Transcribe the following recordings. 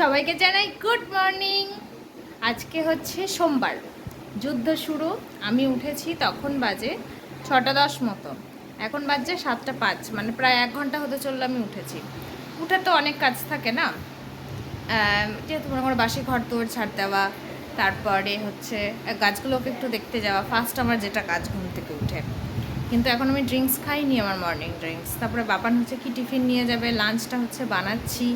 সবাইকে জানাই good morning. আজকে হচ্ছে সোমবার। যুদ্ধ শুরু, আমি উঠেছি তখন বাজে ছটা দশ মতো। এখন বাজে সাতটা পাঁচ মানে প্রায় এক ঘণ্টা হতে চলল আমি উঠেছি। উঠে তো অনেক কাজ থাকে না? যেহেতু মনে করো বাসি ঘর তোর ছাড় দেওয়া, তারপরে হচ্ছে গাছগুলোকে একটু দেখতে যাওয়া ফার্স্ট আমার যেটা কাজ ঘুম থেকে উঠে। কিন্তু এখন আমি ড্রিঙ্কস খাইনি আমার মর্নিং ড্রিঙ্কস তারপরে বাপান হচ্ছে কি টিফিন নিয়ে যাবে লাঞ্চটা হচ্ছে বানাচ্ছি।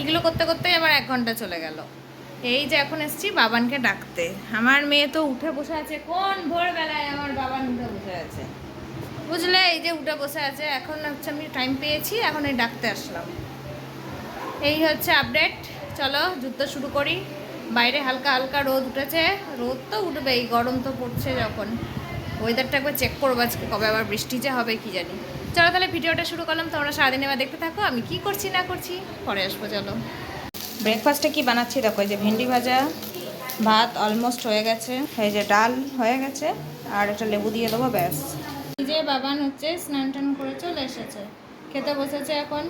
এগুলো করতে করতেই আমার এক ঘণ্টা চলে গেল। এই যে এখন এসছি বাবানকে ডাকতে। আমার মেয়ে তো উঠে বসে আছে, কোন ভোরবেলায় আমার বাবান উঠে বসে আছে? বুঝলে, এই যে উঠে বসে আছে, এখন হচ্ছে আমি টাইম পেয়েছি, এখন এই ডাকতে আসলাম। এই হচ্ছে আপডেট চলো, যুদ্ধ শুরু করি। বাইরে হালকা হালকা রোদ উঠেছে। রোদ তো উঠবেই, গরম তো পড়ছে যখন। ওয়েদারটা একবার চেক করব আজকে কবে আবার বৃষ্টি যে হবে কি জানি। চলো তাহলে ভিডিওটা শুরু করলাম তোমরা সারাদিন এবার দেখতে থাকো আমি কি করছি না করছি পরে আসব চলো। ব্রেকফাস্টে কি বানাচ্ছি? দেখো এই যে ভেন্ডি ভাজা ভাত অলমোস্ট হয়ে গেছে এই যে ডাল হয়ে গেছে আর একটা লেবু দিয়ে দেবো ব্যাস। যে বাবান হচ্ছে স্নান টান করে চলে এসেছে খেতে বসেছে এখন।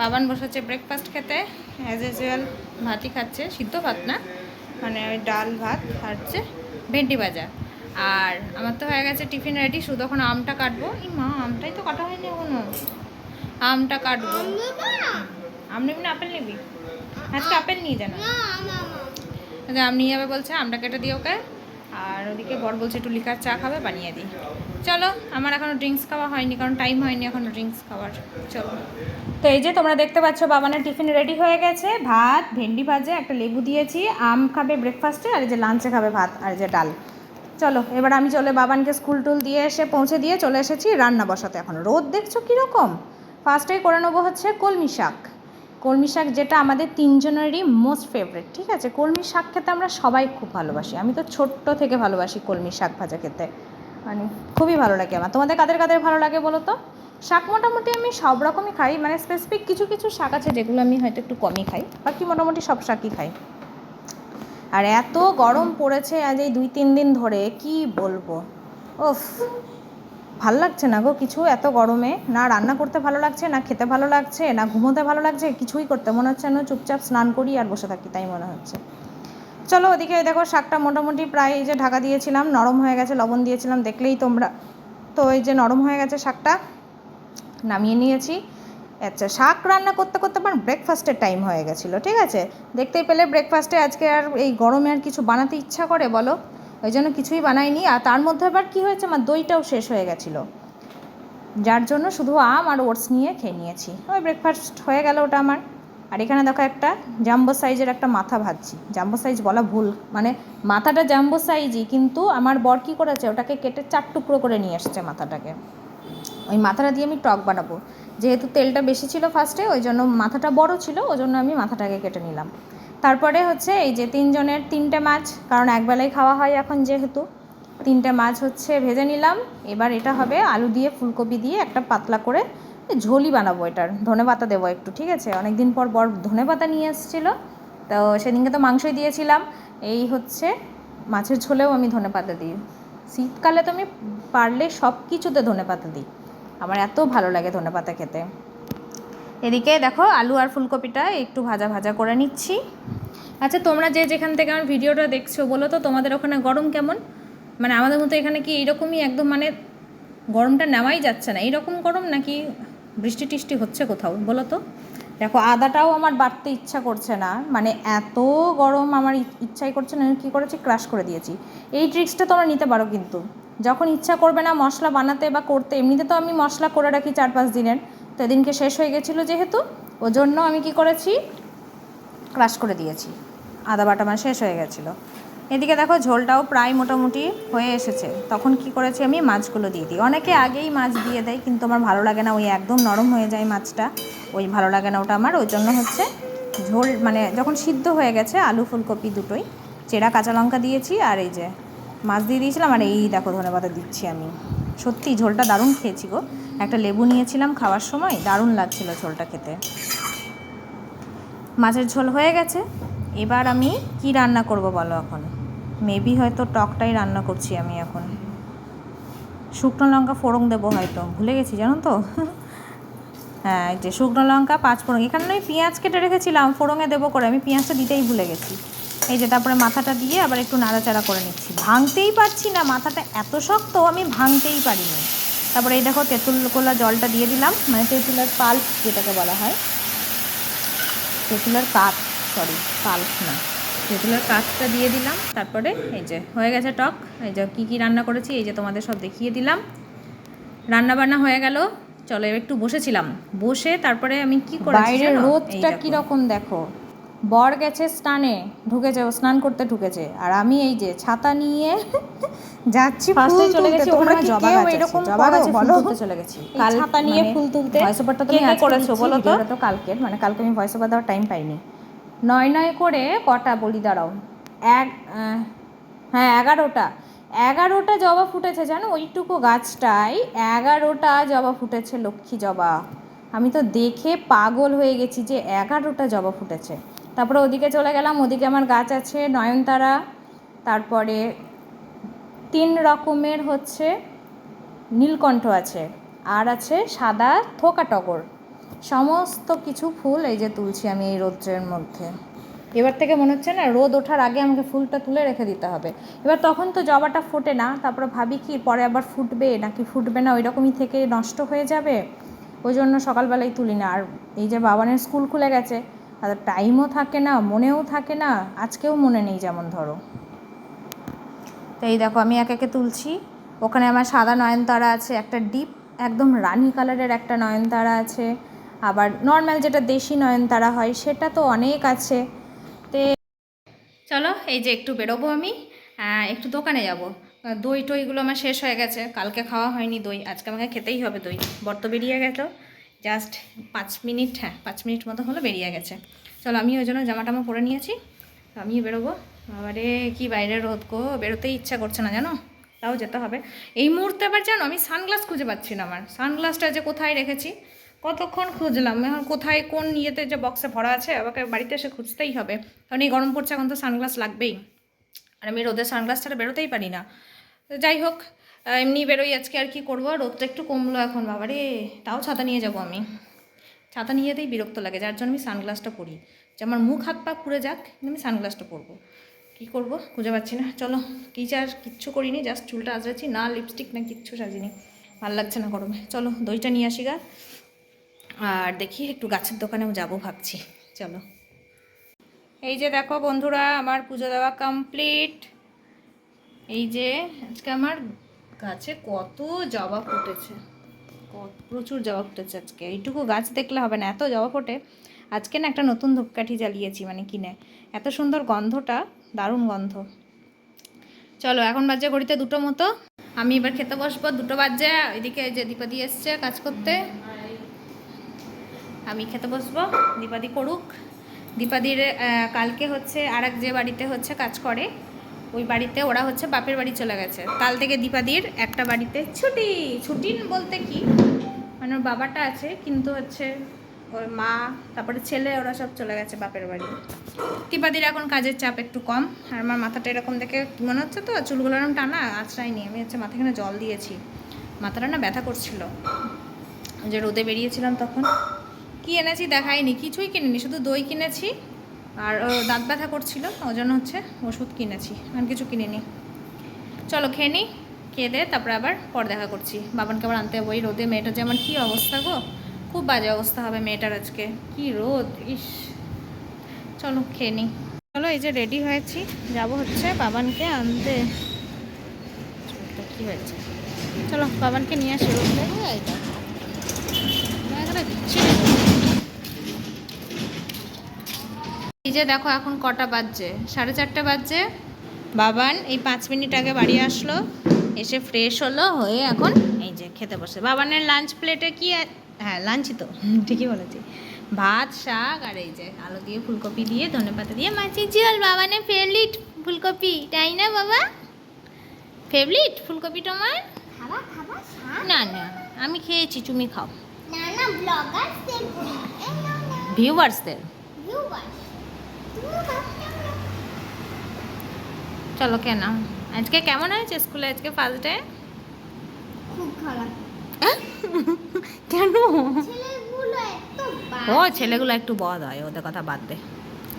বাবান বসেছে ব্রেকফাস্ট খেতে অ্যাজ ইউজুয়াল ভাতই খাচ্ছে সিদ্ধ ভাত না? মানে ওই ডাল ভাত হচ্ছে ভেন্ডি ভাজা। আর আমার তো হয়ে গেছে টিফিন রেডি শুধু এখন আমটা কাটবো। এই মা আমটাই তো কাটা হয়নি এখনও। আমটা কাটবো। আম নিবি? না আপেল নিবি? আজকে আপেল নিয়ে জানা আচ্ছা আম নিয়ে যাবে বলছে আমটা কেটে দিই ওকে। আর ওদিকে বর বলছে একটু লিকার চা খাবে বানিয়ে দিই। চলো আমার এখনও ড্রিঙ্কস খাওয়া হয়নি কারণ টাইম হয়নি এখনও ড্রিঙ্কস খাওয়ার। চলো। তো এই যে তোমরা দেখতে পাচ্ছ বাবানের টিফিন রেডি হয়ে গেছে। ভাত ভেন্ডি ভাজে একটা লেবু দিয়েছি। আম খাবে ব্রেকফাস্টে আর এই যে লাঞ্চে খাবে ভাত আর যে ডাল। চলো, এবার আমি চলে বাবানকে স্কুল টুল দিয়ে এসে পৌঁছে দিয়ে চলে এসেছি রান্না বসাতে। এখন রোদ দেখছ কীরকম? ফার্স্টেই করে নেব হচ্ছে কলমি শাক। কলমি শাক যেটা আমাদের তিনজনেরই মোস্ট ফেভারিট ঠিক আছে? কলমি শাক খেতে আমরা সবাই খুব ভালোবাসি। আমি তো ছোট্ট থেকে ভালোবাসি কলমি শাক ভাজা খেতে। মানে খুবই ভালো লাগে আমার। তোমাদের কাদের কাদের ভালো লাগে বলো তো? শাক মোটামুটি আমি সব রকমই খাই। মানে স্পেসিফিক কিছু কিছু শাক আছে যেগুলো আমি হয়তো একটু কমই খাই। বাকি মোটামুটি সব শাকই খাই। আর এত গরম পড়েছে আজ এই দুই, তিন দিন ধরে, কি বলব? ওফ ভালো লাগছে না গো কিছু এত গরমে? না রান্না করতে ভালো লাগছে, না খেতে ভালো লাগছে, না ঘুমোতে ভালো লাগছে, কিছুই করতে মনে হচ্ছে না, চুপচাপ স্নান করি আর বসে থাকি, তাই মনে হচ্ছে। চলো ওদিকে দেখো, শাকটা মোটামুটি প্রায় এই যে ঢাকা দিয়েছিলাম, নরম হয়ে গেছে, লবণ দিয়েছিলাম, দেখলেই তোমরা। তো এই যে নরম হয়ে গেছে শাকটা, নামিয়ে নিয়েছি। আচ্ছা শাক রান্না করতে করতে আমার ব্রেকফাস্টের টাইম হয়ে গেছিল, ঠিক আছে? দেখতেই পেলে ব্রেকফাস্টে আজকে আর এই গরমে আর কিছু বানাতে ইচ্ছা করে বলো? ওই জন্য কিছুই বানাইনি, আর তার মধ্যে আবার কী হয়েছে? আমার দইটাও শেষ হয়ে গেছিল। যার জন্য শুধু আম আর ওটস নিয়ে খেয়ে নিয়েছি। ওই ব্রেকফাস্ট হয়ে গেল ওটা আমার। আর এখানে দেখো একটা জাম্বো সাইজের একটা মাথা ভাজছি। জাম্বো সাইজ বলা ভুল মানে মাথাটা জাম্বো সাইজই কিন্তু আমার বর কী করেছে? ওটাকে কেটে চার টুকরো করে নিয়ে এসেছে মাথাটাকে। ওই মাথাটা দিয়ে আমি টক বানাবো। যেহেতু তেলটা বেশি ছিল ফার্স্টে ওই জন্য মাথাটা বড় ছিল ওই জন্য আমি মাথাটাকে কেটে নিলাম। তারপরে হচ্ছে এই যে তিনজনের তিনটে মাছ, কারণ একবেলায় খাওয়া হয় এখন যেহেতু, তিনটে মাছ হচ্ছে ভেজে নিলাম। এবার এটা হবে আলু দিয়ে ফুলকপি দিয়ে একটা পাতলা করে ঝোলই বানাবো এটার। ধনে পাতা দেবো একটু, ঠিক আছে? অনেক দিন পর বর ধনে পাতা নিয়ে এসেছিল, তো সেদিনকে তো মাংসই দিয়েছিলাম। এই হচ্ছে মাছের ঝোলেও আমি ধনে পাতা দিই। শীতকালে তো আমি পারলে সব কিছুতে ধনে পাতা দিই। আমার এত ভালো লাগে ধনে পাতা খেতে। এদিকে দেখো আলু আর ফুলকপিটা একটু ভাজা ভাজা করে নিচ্ছি। আচ্ছা তোমরা যে যেখান থেকে আমার ভিডিওটা দেখছ, বলো তো তোমাদের ওখানে গরম কেমন? মানে আমাদের মতো এখানে কি এইরকমই একদম মানে গরমটা নেওয়াই যাচ্ছে না। এইরকম গরম নাকি বৃষ্টি টিষ্টি হচ্ছে কোথাও, বলো তো? দেখো, আদাটাও আমার বাড়তে ইচ্ছা করছে না। মানে এত গরম আমার ইচ্ছাই করছে না। আমি কী করেছি? ক্রাশ করে দিয়েছি। এই ট্রিক্সটা তোমরা নিতে পারো কিন্তু। যখন ইচ্ছা করবে না মশলা বানাতে বা করতে, এমনিতে তো আমি মশলা করে রাখি চার পাঁচ দিনের। তো এদিনকে শেষ হয়ে গেছিল যেহেতু ওর জন্য আমি কি করেছি? ক্রাশ করে দিয়েছি। আদা বাটা আমার শেষ হয়ে গেছিল। এদিকে দেখো ঝোলটাও প্রায় মোটামুটি হয়ে এসেছে। তখন কি করেছি আমি? মাছগুলো দিয়ে দিই। অনেকে আগেই মাছ দিয়ে দেয়, কিন্তু আমার ভালো লাগে না, ওই একদম নরম হয়ে যায় মাছটা। ওই ভালো লাগে না ওটা আমার। ওই জন্য হচ্ছে ঝোল মানে যখন সিদ্ধ হয়ে গেছে, আলু ফুলকপি দুটোই, চেরা, কাঁচা লঙ্কা দিয়েছি, আর এই যে মাছ দিয়ে দিয়েছিলাম আর এই দেখো ধনে পাতা দিচ্ছি আমি। সত্যি ঝোলটা দারুণ খেয়েছি গো। একটা লেবু নিয়েছিলাম খাওয়ার সময়, দারুণ লাগছিল ঝোলটা খেতে। মাছের ঝোল হয়ে গেছে। এবার আমি কি রান্না করব বলো এখন? মেবি হয়তো টকটাই রান্না করছি আমি এখন। শুকনো লঙ্কা ফোড়ন দেবো হয়তো। ভুলে গেছি, জানো তো? হ্যাঁ যে শুকনো লঙ্কা, পাঁচ ফোড়ন। এখানে আমি পেঁয়াজ কেটে রেখেছিলাম ফোড়ঙে দেবো করে। আমি পেঁয়াজটা দিতেই ভুলে গেছি। এই যে তারপরে মাথাটা দিয়ে আবার একটু নাড়াচাড়া করে নিচ্ছি। ভাঙতেই পারছি না মাথাটা এত শক্ত আমি ভাঙতেই পারিনি। তারপরে এই দেখো তেঁতুল কোলা জলটা দিয়ে দিলাম মানে তেঁতুলের পাল্প যেটাকে বলা হয়। তেঁতুলের কাঠ সরি পাল্প না। তেঁতুলের কাঠটা দিয়ে দিলাম তারপরে এই যে হয়ে গেছে টক। এই যে কী কী রান্না করেছি এই যে তোমাদের সব দেখিয়ে দিলাম। রান্না বান্না হয়ে গেল চলো একটু বসেছিলাম। বসে তারপরে আমি কি করেছি বাইরের রোদটা। কীরকম দেখো? বর গেছে স্নানে ঢুকেছে ও স্নান করতে ঢুকেছে। আর আমি এই যে ছাতা নিয়ে যাচ্ছি চলে গেছি, জবা গাছ এরকম জবা? গাছে বলো? চলে গেছি। কাল ছাতা নিয়ে মানে ফুল তুলতে? voice over টা তো কে আমি কে আজকে করেছ বলো তো? ভিডিওটা তো কালকের মানে কালকে আমি ভয়েস ওভার দেওয়ার টাইম পাইনি। নয় নয় করে কটা বলি দাঁড়াও। এক হ্যাঁ এগারোটা। এগারোটা জবা ফুটেছে জানো? ওইটুকু গাছটায় এগারোটা জবা ফুটেছে লক্ষ্মী জবা। আমি তো দেখে পাগল হয়ে গেছি যে এগারোটা জবা ফুটেছে। তারপরে ওদিকে চলে গেলাম, ওদিকে আমার গাছ আছে, নয়নতারা, তারপরে তিন রকমের হচ্ছে নীলকণ্ঠ আছে, আর আছে সাদা থোকা টগর সমস্ত কিছু ফুল এই যে তুলছি আমি এই রৌদ্রের মধ্যে। এবার থেকে মনে হচ্ছে না, রোদ ওঠার আগে আমাকে ফুলটা তুলে রেখে দিতে হবে। এবার তখন তো জবাটা ফোটে না, তারপরে ভাবি কি, পরে আবার ফুটবে, নাকি ফুটবে না ওই রকমই থেকে নষ্ট হয়ে যাবে? ওই জন্য সকালবেলায় তুলি না। আর এই যে বাবানের স্কুল খুলে গেছে আর টাইমও থাকে না, মনেও থাকে না, আজকেও মনে নেই যেমন ধরো। তো এই দেখো, আমি এক একে তুলছি। ওখানে আমার সাদা নয়নতারা আছে, একটা ডিপ একদম রানি কালারের একটা নয়নতারা আছে। আবার নর্মাল যেটা দেশি নয়নতারা হয়, সেটা তো অনেক আছে। তে চলো, এই যে একটু বেরোবো আমি একটু দোকানে যাব। দই টইগুলো আমার শেষ হয়ে গেছে, কালকে খাওয়া হয়নি দই, আজকে আমাকে খেতেই হবে দই বর্ত বেরিয়ে গেল। জাস্ট পাঁচ মিনিট হ্যাঁ পাঁচ মিনিট মতো হলো বেরিয়ে গেছে। চলো, আমি ওই জন্য জামা টামা পরে নিয়েছি। তো আমিও বেরোবো। আবারে কি বাইরে রোদ গো, বেরোতেই ইচ্ছা করছে না, জানো? তাও যেতে হবে। এই মুহূর্তে আবার জানো, আমি সানগ্লাস খুঁজে পাচ্ছি না আমার। সানগ্লাসটা যে কোথায় রেখেছি, কতক্ষণ খুঁজলাম? এখন কোথায়, কোন ইয়েতে যে বক্সে ভরা আছে, আমাকে বাড়িতে এসে খুঁজতেই হবে। কারণ এই গরম পড়ছে, এখন তো সানগ্লাস লাগবেই। আর আমি রোদের সানগ্লাস ছাড়া বেরোতেই পারি না। যাই হোক এমনি বেরোই আজকে আর কি করব? রোদটা একটু কমলো এখন, বাবারে। তাও ছাতা নিয়ে যাব আমি। ছাতা নিয়ে যেতেই বিরক্ত লাগে, যার জন্য আমি সানগ্লাসটা পরি। যে আমার মুখ হাত পা পুড়ে যাক আমি সানগ্লাসটা পরবো। কী করব? খুঁজে পাচ্ছি না। চলো, কী চার কিচ্ছু করিনি জাস্ট চুলটা আজরেছি না লিপস্টিক না কিচ্ছু সাজিনি। ভালো লাগছে না গরমে। চলো, দইটা নিয়ে আসি গা। আর দেখি, একটু গাছের দোকানেও যাব ভাবছি। চলো। এই যে দেখো বন্ধুরা, আমার পুজো দেওয়া কমপ্লিট এই যে, আজকে আমার গাছে কত জবা ফুটেছে। প্রচুর জবা ফুটেছে আজকে। এইটুকু গাছ দেখলে হবে না, এত জবা ফোটে। আজকে না একটা নতুন ধূপকাঠি জ্বালিয়েছি মানে কিনে। এত সুন্দর গন্ধটা, দারুণ গন্ধ। চলো, এখন বাজে ঘড়িতে দুটো মতো। আমি এবার খেতে বসবো, দুটো বাজে। এদিকে যে দীপাদি এসছে কাজ করতে। আমি খেতে বসবো, দীপাদি করুক। দীপাদির কালকে হচ্ছে আর যে বাড়িতে হচ্ছে কাজ করে। ওই বাড়িতে ওরা হচ্ছে বাপের বাড়ি চলে গেছে। কাল থেকে দীপাদির একটা বাড়িতে ছুটি। ছুটি বলতে কি? মানে ওর বাবাটা আছে, কিন্তু হচ্ছে ওর মা, তারপরে ছেলে, ওরা সব চলে গেছে বাপের বাড়ি। দীপাদির এখন কাজের চাপ একটু কম, আর আমার মাথাটা এরকম দেখে মনে হচ্ছে তো, চুলগুলো এরকম টানা আঁচড়াইনি আমি হচ্ছে মাথাখানে জল দিয়েছি। মাথাটা না ব্যথা করছিল। যে রোদে বেরিয়েছিলাম তখন। কি এনেছি দেখাইনি, কিছুই কিনিনি, শুধু দই কিনেছি আর দাঁত ব্যথা করছিল ওই জন্য হচ্ছে ওষুধ কিনেছি আর কিছু কিনিনি। চলো খেয়ে নিই খেয়ে দে তারপরে আবার পর দেখা করছি। বাবানকে আবার আনতে যাব এই রোদে মেয়েটার যে আমার কী অবস্থা গো? খুব বাজে অবস্থা হবে মেয়েটার আজকে। কি রোদ, ইস। চলো খেয়ে নিই চলো, এই যে রেডি হয়েছি, যাব হচ্ছে বাবানকে আনতে। কি হয়েছে? চলো, বাবানকে নিয়ে আসি, রোদ দেখো। বিচ্ছিরি। এই যে দেখো এখন কটা বাজছে? সাড়ে চারটে বাজছে। বাবান এই পাঁচ মিনিট আগে বাড়ি আসলো এসে ফ্রেশ হলো হয়ে এখন এই যে খেতে বসে। বাবানের লাঞ্চ প্লেটে কি হ্যাঁ লাঞ্চই তো ঠিকই বলেছি। ভাত শাক আর এই যে আলু দিয়ে ফুলকপি দিয়ে ধনেপাতা দিয়ে মাছের ঝোল। বাবানের ফেভারিট ফুলকপি তাই না বাবা? ফেভারিট ফুলকপি তোমার? না না আমি খেয়েছি তুমি খাও। ভিউয়ার্সদের ভিউয়ার তুমি খাও চলো কেন। আজকে কেমন হয়েছে স্কুলে? আজকে ফার্স্ট ডে খুব খারাপ। কেন? ছেলেগুলো ছেলেগুলো এত ও ছেলেগুলো একটু বদ হয় ওদের কথা বাদ দে।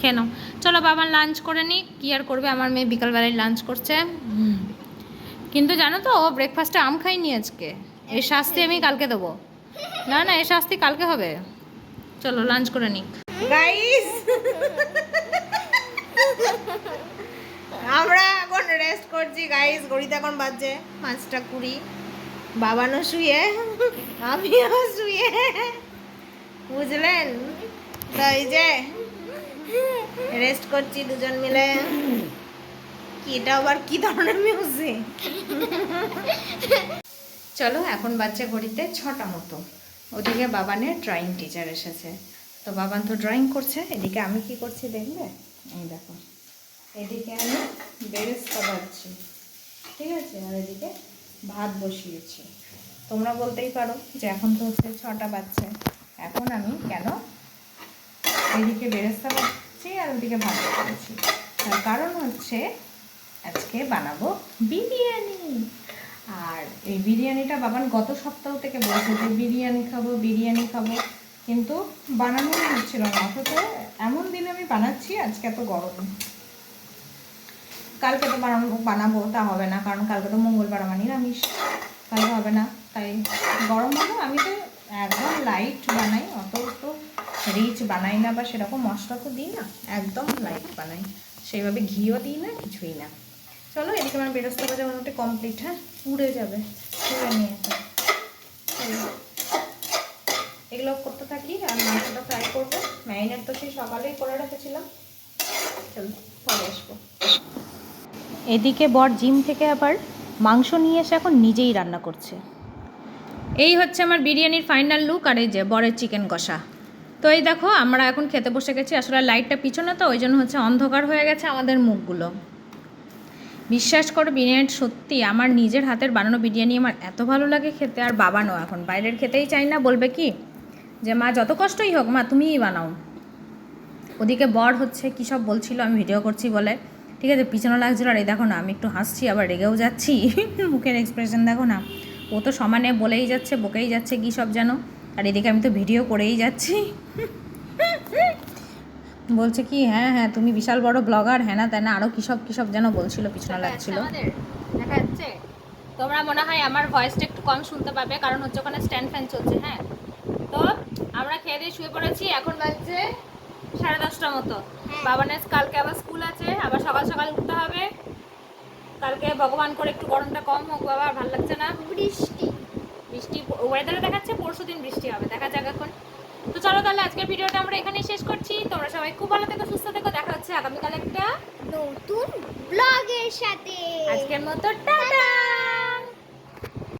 কেন? চলো বাবা লাঞ্চ করে নিক কি আর করবে? আমার মেয়ে বিকালবেলায় লাঞ্চ করছে। কিন্তু জানো তো ও ব্রেকফাস্টে আম খাইনি আজকে। এই শাস্তি আমি কালকে দেবো। না না এই শাস্তি কালকে হবে। চলো লাঞ্চ করে নিক। গাইস আমরা এখন করছি গাইস ঘড়িতে এখন বাজছে পাঁচটা কুড়ি। বাবানও শুয়ে, আমিও শুয়ে। বুঝলেন? তো এই যে রেস্ট করছি দুজন মিলে। কি, এটা আবার কি ধরনের মিউজিক চলো, এখন বাচ্চা ঘড়িতে ছটা মতো। ওদিকে বাবানের ড্রয়িং টিচার এসেছে। তো বাবান তো ড্রয়িং করছে, এদিকে আমি কি করছি দেখবে? এই দেখো। এদিকে আমি বেরেস্তা বাচ্ছি ঠিক আছে? আর এদিকে ভাত বসিয়েছি। তোমরা বলতেই পারো যে এখন তো হচ্ছে ছটা বাচ্চা এখন আমি কেন এদিকে বেরেস্তা বাচ্ছি আর ওদিকে ভাত বসিয়েছি। তার কারণ হচ্ছে আজকে বানাবো বিরিয়ানি। আর এই বিরিয়ানিটা বাবান গত সপ্তাহ থেকে বলছে যে বিরিয়ানি খাব বিরিয়ানি খাব। কিন্তু বানানো হচ্ছিল না। অথচ এমন দিনে আমি বানাচ্ছি, আজকে এত গরম। কালকে তো বানাবো বানাবো, তা হবে না, কারণ কালকে তো মঙ্গলবার আমার নিরামিষ। কালকে হবে না, তাই গরম হলো আমি তো একদম লাইট বানাই, অত তো রিচ বানাই না বা সেরকম মশলা তো দিই না, একদম লাইট বানাই। সেইভাবে ঘিও দিই না, কিছুই না। চলো, এদিকে আমার বেরোস্তা ভাজা মোটামুটি কমপ্লিট হ্যাঁ? উড়ে যাবে উড়ে নিয়ে। এগুলো করতে থাকি, আর মাংসটা ফ্রাই করব। ম্যারিনেট তো সেই সকালেই করে রেখেছিলাম। চলো, পরে আসব। এদিকে বর জিম থেকে আবার মাংস নিয়ে এসে এখন নিজেই রান্না করছে। এই হচ্ছে আমার বিরিয়ানির ফাইনাল লুক আর এই যে বরের চিকেন কষা। তো এই দেখো, আমরা এখন খেতে বসে গেছি, আসলে লাইটটা পিছনে তো, ওই জন্য হচ্ছে অন্ধকার হয়ে গেছে আমাদের মুখগুলো। বিশ্বাস করো, বিরিয়ানি সত্যি আমার নিজের হাতের বানানো বিরিয়ানি আমার এত ভালো লাগে খেতে, আর বাবানো এখন। বাইরের খেতেই চাই না, বলবে কি? যে মা, যত কষ্টই হোক, মা, তুমিই বানাও। ওদিকে বর হচ্ছে, কী সব বলছিল, আমি ভিডিও করছি বলে। ঠিক আছে পিছনে লাগছিল আর এই দেখো না আমি একটু হাসছি আবার রেগেও যাচ্ছি। মুখের এক্সপ্রেশন দেখো না ও তো সমানে বলেই যাচ্ছে বকেই যাচ্ছে কী সব যেন আর এদিকে আমি তো ভিডিও করেই যাচ্ছি। বলছে কি হ্যাঁ হ্যাঁ তুমি বিশাল বড় ব্লগার হ্যাঁ না তাই না আরও কী সব কী সব যেন বলছিল পিছনে লাগছিল। দেখা যাচ্ছে। তোমরা মনে হয় আমার ভয়েসটা একটু কম শুনতে পাবে কারণ হচ্ছে ওখানে স্ট্যান্ড ফ্যান চলছে হ্যাঁ? তো আমরা খেয়ে দিয়ে শুয়ে পড়েছি এখন বাজছে দশটা মতো। বাবানের কালকে আবার স্কুল আছে আবার সকাল সকাল উঠতে হবে। কালকে ভগবান করে একটু গরমটা কম হোক বাবা ভালো লাগছে না। বৃষ্টি। বৃষ্টি ওয়েদারে দেখাচ্ছে পরশু দিন বৃষ্টি হবে দেখা যাক এখন। তো চলো তাহলে আজকের ভিডিওটা আমরা এখানেই শেষ করছি। তোমরা সবাই খুব ভালো থেকো সুস্থ থেকো দেখা হচ্ছে আগামীকাল একটা নতুন ব্লগের সাথে। আজকের মতো টাটা!